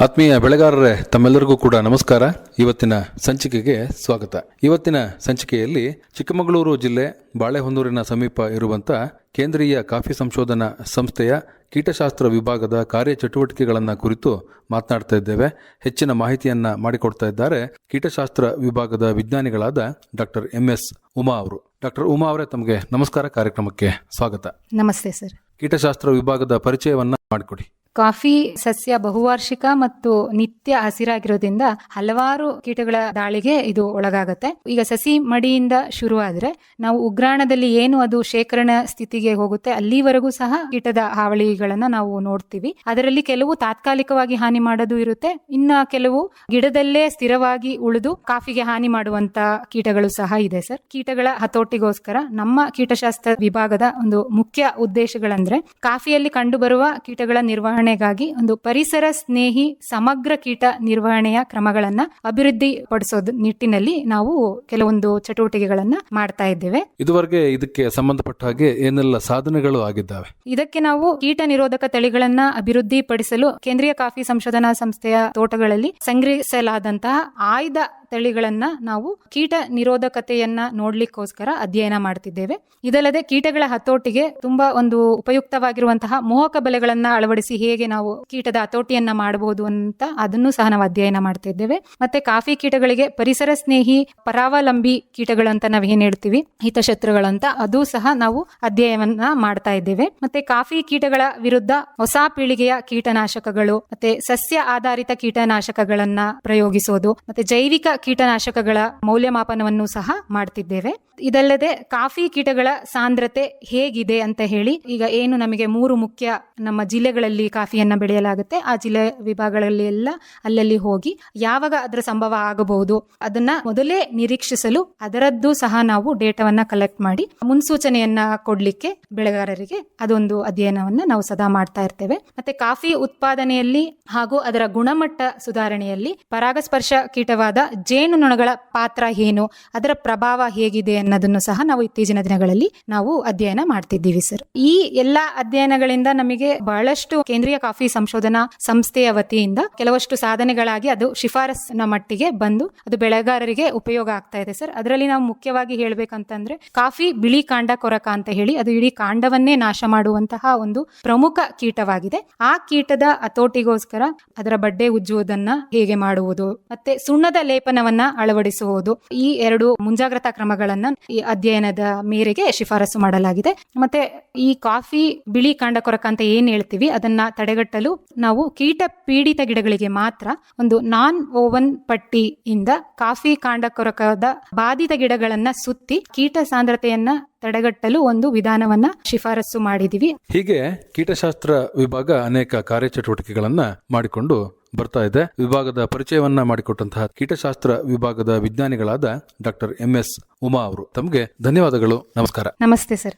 ಆತ್ಮೀಯ ಬೆಳೆಗಾರರೇ ತಮ್ಮೆಲ್ಲರಿಗೂ ಕೂಡ ನಮಸ್ಕಾರ. ಇವತ್ತಿನ ಸಂಚಿಕೆಗೆ ಸ್ವಾಗತ. ಇವತ್ತಿನ ಸಂಚಿಕೆಯಲ್ಲಿ ಚಿಕ್ಕಮಗಳೂರು ಜಿಲ್ಲೆ ಬಾಳೆಹೊನ್ನೂರಿನ ಸಮೀಪ ಇರುವಂಥ ಕೇಂದ್ರೀಯ ಕಾಫಿ ಸಂಶೋಧನಾ ಸಂಸ್ಥೆಯ ಕೀಟಶಾಸ್ತ್ರ ವಿಭಾಗದ ಕಾರ್ಯಚಟುವಟಿಕೆಗಳನ್ನು ಕುರಿತು ಮಾತನಾಡ್ತಾ ಇದ್ದೇವೆ. ಹೆಚ್ಚಿನ ಮಾಹಿತಿಯನ್ನ ಮಾಡಿಕೊಡ್ತಾ ಇದ್ದಾರೆ ಕೀಟಶಾಸ್ತ್ರ ವಿಭಾಗದ ವಿಜ್ಞಾನಿಗಳಾದ ಡಾಕ್ಟರ್ ಎಂ ಎಸ್ ಉಮಾ ಅವರು. ಡಾಕ್ಟರ್ ಉಮಾ ಅವರೇ ತಮಗೆ ನಮಸ್ಕಾರ ಕಾರ್ಯಕ್ರಮಕ್ಕೆ ಸ್ವಾಗತ. ನಮಸ್ತೆ ಸರ್. ಕೀಟಶಾಸ್ತ್ರ ವಿಭಾಗದ ಪರಿಚಯವನ್ನ ಮಾಡಿಕೊಡಿ. ಕಾಫಿ, ಸಸ್ಯ ಬಹುವಾರ್ಷಿಕ ಮತ್ತು ನಿತ್ಯ ಹಸಿರಾಗಿರೋದ್ರಿಂದ ಹಲವಾರು ಕೀಟಗಳ ದಾಳಿಗೆ ಇದು ಒಳಗಾಗತ್ತೆ. ಈಗ ಸಸಿ ಮಡಿಯಿಂದ ಶುರುವಾದ್ರೆ ನಾವು ಉಗ್ರಾಣದಲ್ಲಿ ಏನು ಅದು ಶೇಖರಣಾ ಸ್ಥಿತಿಗೆ ಹೋಗುತ್ತೆ ಅಲ್ಲಿವರೆಗೂ ಸಹ ಕೀಟದ ಹಾವಳಿಗಳನ್ನ ನಾವು ನೋಡ್ತೀವಿ. ಅದರಲ್ಲಿ ಕೆಲವು ತಾತ್ಕಾಲಿಕವಾಗಿ ಹಾನಿ ಮಾಡೋದು ಇರುತ್ತೆ. ಇನ್ನ ಕೆಲವು ಗಿಡದಲ್ಲೇ ಸ್ಥಿರವಾಗಿ ಉಳಿದು ಕಾಫಿಗೆ ಹಾನಿ ಮಾಡುವಂತ ಕೀಟಗಳು ಸಹ ಇದೆ ಸರ್. ಕೀಟಗಳ ಹತೋಟಿಗೋಸ್ಕರ ನಮ್ಮ ಕೀಟಶಾಸ್ತ್ರ ವಿಭಾಗದ ಒಂದು ಮುಖ್ಯ ಉದ್ದೇಶಗಳಂದ್ರೆ ಕಾಫಿಯಲ್ಲಿ ಕಂಡುಬರುವ ಕೀಟಗಳ ನಿರ್ವಹಣೆಗಾಗಿ ಒಂದು ಪರಿಸರ ಸ್ನೇಹಿ ಸಮಗ್ರ ಕೀಟ ನಿರ್ವಹಣೆಯ ಕ್ರಮಗಳನ್ನ ಅಭಿವೃದ್ಧಿ ಪಡಿಸೋದು ನಿಟ್ಟಿನಲ್ಲಿ ನಾವು ಕೆಲವೊಂದು ಚಟುವಟಿಕೆಗಳನ್ನ ಮಾಡ್ತಾ ಇದ್ದೇವೆ. ಇದುವರೆಗೆ ಇದಕ್ಕೆ ಸಂಬಂಧಪಟ್ಟ ಹಾಗೆ ಏನೆಲ್ಲ ಸಾಧನೆಗಳು ಆಗಿದ್ದಾವೆ? ಇದಕ್ಕೆ ನಾವು ಕೀಟ ನಿರೋಧಕ ತಳಿಗಳನ್ನ ಅಭಿವೃದ್ಧಿ ಪಡಿಸಲು ಕೇಂದ್ರೀಯ ಕಾಫಿ ಸಂಶೋಧನಾ ಸಂಸ್ಥೆಯ ತೋಟಗಳಲ್ಲಿ ಸಂಗ್ರಹಿಸಲಾದಂತಹ ಆಯ್ದ ತಳಿಗಳನ್ನ ನಾವು ಕೀಟ ನಿರೋಧಕತೆಯನ್ನ ನೋಡ್ಲಿಕ್ಕೋಸ್ಕರ ಅಧ್ಯಯನ ಮಾಡ್ತಿದ್ದೇವೆ. ಇದಲ್ಲದೆ ಕೀಟಗಳ ಹತೋಟಿಗೆ ತುಂಬಾ ಒಂದು ಉಪಯುಕ್ತವಾಗಿರುವಂತಹ ಮೋಹಕ ಬಲೆಗಳನ್ನ ಅಳವಡಿಸಿ ಹೇಗೆ ನಾವು ಕೀಟದ ಹತೋಟಿಯನ್ನ ಮಾಡಬಹುದು ಅಂತ ಅದನ್ನು ಸಹ ನಾವು ಅಧ್ಯಯನ ಮಾಡ್ತಿದ್ದೇವೆ. ಮತ್ತೆ ಕಾಫಿ ಕೀಟಗಳಿಗೆ ಪರಿಸರ ಸ್ನೇಹಿ, ಪರಾವಲಂಬಿ ಕೀಟಗಳಂತ ನಾವ್ ಏನ್ ಹೇಳ್ತೀವಿ, ಹಿತಶತ್ರುಗಳಂತ ಅದು ಸಹ ನಾವು ಅಧ್ಯಯನ ಮಾಡ್ತಾ ಇದ್ದೇವೆ. ಮತ್ತೆ ಕಾಫಿ ಕೀಟಗಳ ವಿರುದ್ಧ ಹೊಸ ಪೀಳಿಗೆಯ ಕೀಟನಾಶಕಗಳು, ಮತ್ತೆ ಸಸ್ಯ ಆಧಾರಿತ ಕೀಟನಾಶಕಗಳನ್ನ ಪ್ರಯೋಗಿಸೋದು, ಮತ್ತೆ ಜೈವಿಕ ಕೀಟನಾಶಕಗಳ ಮೌಲ್ಯಮಾಪನವನ್ನು ಸಹ ಮಾಡ್ತಿದ್ದೇವೆ. ಇದಲ್ಲದೆ ಕಾಫಿ ಕೀಟಗಳ ಸಾಂದ್ರತೆ ಹೇಗಿದೆ ಅಂತ ಹೇಳಿ ಈಗ ಏನು ನಮಗೆ ಮೂರು ಮುಖ್ಯ ನಮ್ಮ ಜಿಲ್ಲೆಗಳಲ್ಲಿ ಕಾಫಿಯನ್ನ ಬೆಳೆಯಲಾಗುತ್ತೆ. ಆ ಜಿಲ್ಲೆ ವಿಭಾಗಗಳಲ್ಲಿ ಎಲ್ಲ ಅಲ್ಲಲ್ಲಿ ಹೋಗಿ ಯಾವಾಗ ಅದರ ಸಂಭವ ಆಗಬಹುದು ಅದನ್ನ ಮೊದಲೇ ನಿರೀಕ್ಷಿಸಲು ಅದರದ್ದು ಸಹ ನಾವು ಡೇಟಾವನ್ನ ಕಲೆಕ್ಟ್ ಮಾಡಿ ಮುನ್ಸೂಚನೆಯನ್ನ ಕೊಡ್ಲಿಕ್ಕೆ ಬೆಳೆಗಾರರಿಗೆ ಅದೊಂದು ಅಧ್ಯಯನವನ್ನ ನಾವು ಸದಾ ಮಾಡ್ತಾ ಇರ್ತೇವೆ. ಮತ್ತೆ ಕಾಫಿ ಉತ್ಪಾದನೆಯಲ್ಲಿ ಹಾಗೂ ಅದರ ಗುಣಮಟ್ಟ ಸುಧಾರಣೆಯಲ್ಲಿ ಪರಾಗಸ್ಪರ್ಶ ಕೀಟವಾದ ಜೇನುನೊಣಗಳ ಪಾತ್ರ ಏನು? ಅದರ ಪ್ರಭಾವ ಹೇಗಿದೆ ಅನ್ನೋದನ್ನು ಸಹ ನಾವು ಇತ್ತೀಚಿನ ದಿನಗಳಲ್ಲಿ ನಾವು ಅಧ್ಯಯನ ಮಾಡ್ತಿದ್ದೀವಿ ಸರ್. ಈ ಎಲ್ಲಾ ಅಧ್ಯಯನಗಳಿಂದ ನಮಗೆ ಬಹಳಷ್ಟು ಕೇಂದ್ರೀಯ ಕಾಫಿ ಸಂಶೋಧನಾ ಸಂಸ್ಥೆಯ ವತಿಯಿಂದ ಕೆಲವಷ್ಟು ಸಾಧನೆಗಳಾಗಿ ಅದು ಶಿಫಾರಸ್ಸಿನ ಮಟ್ಟಿಗೆ ಬಂದು ಅದು ಬೆಳೆಗಾರರಿಗೆ ಉಪಯೋಗ ಆಗ್ತಾ ಇದೆ ಸರ್. ಅದರಲ್ಲಿ ನಾವು ಮುಖ್ಯವಾಗಿ ಹೇಳ್ಬೇಕಂತಂದ್ರೆ ಕಾಫಿ ಬಿಳಿ ಕಾಂಡ ಕೊರಕ ಅಂತ ಹೇಳಿ ಅದು ಇಡೀ ಕಾಂಡವನ್ನೇ ನಾಶ ಮಾಡುವಂತಹ ಒಂದು ಪ್ರಮುಖ ಕೀಟವಾಗಿದೆ. ಆ ಕೀಟದ ಹತೋಟಿಗೋಸ್ಕರ ಅದರ ಬಡ್ಡೆ ಉಜ್ಜುವುದನ್ನ ಹೇಗೆ ಮಾಡುವುದು? ಮತ್ತೆ ಸುಣ್ಣದ ಲೇಪನವನ್ನ ಅಳವಡಿಸುವುದು. ಈ ಎರಡು ಮುಂಜಾಗ್ರತಾ ಕ್ರಮಗಳನ್ನ ಈ ಅಧ್ಯಯನದ ಮೇರೆಗೆ ಶಿಫಾರಸು ಮಾಡಲಾಗಿದೆ. ಮತ್ತೆ ಈ ಕಾಫಿ, ಬಿಳಿ ಕಾಂಡ ಕೊರಕ ಅಂತ ಏನ್ ಹೇಳ್ತೀವಿ, ಅದನ್ನ ತಡೆಗಟ್ಟಲು ನಾವು ಕೀಟ ಪೀಡಿತ ಗಿಡಗಳಿಗೆ ಮಾತ್ರ ಒಂದು ನಾನ್ ಓವನ್ ಪಟ್ಟಿಯಿಂದ ಕಾಫಿ ಕಾಂಡ ಕೊರಕದ ಬಾಧಿತ ಗಿಡಗಳನ್ನ ಸುತ್ತಿ ಕೀಟ ಸಾಂದ್ರತೆಯನ್ನ ತಡೆಗಟ್ಟಲು ಒಂದು ವಿಧಾನವನ್ನ ಶಿಫಾರಸು ಮಾಡಿದೀವಿ. ಹೀಗೆ ಕೀಟಶಾಸ್ತ್ರ ವಿಭಾಗ ಅನೇಕ ಕಾರ್ಯಚಟುವಟಿಕೆಗಳನ್ನ ಮಾಡಿಕೊಂಡು ಬರ್ತಾ ಇದೆ. ವಿಭಾಗದ ಪರಿಚಯವನ್ನ ಮಾಡಿಕೊಟ್ಟಂತಹ ಕೀಟಶಾಸ್ತ್ರ ವಿಭಾಗದ ವಿಜ್ಞಾನಿಗಳಾದ ಡಾಕ್ಟರ್ ಎಂ ಎಸ್ ಉಮಾ ಅವರು ತಮಗೆ ಧನ್ಯವಾದಗಳು. ನಮಸ್ಕಾರ. ನಮಸ್ತೆ ಸರ್.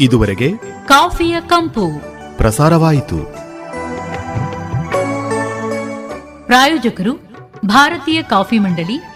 ಇದುವರೆಗೆ ಕಾಫಿಯ ಕಂಪು. ಪ್ರಸಾರವಾಯಿತು. ಪ್ರಾಯೋಜಕರು ಭಾರತೀಯ ಕಾಫಿ ಮಂಡಳಿ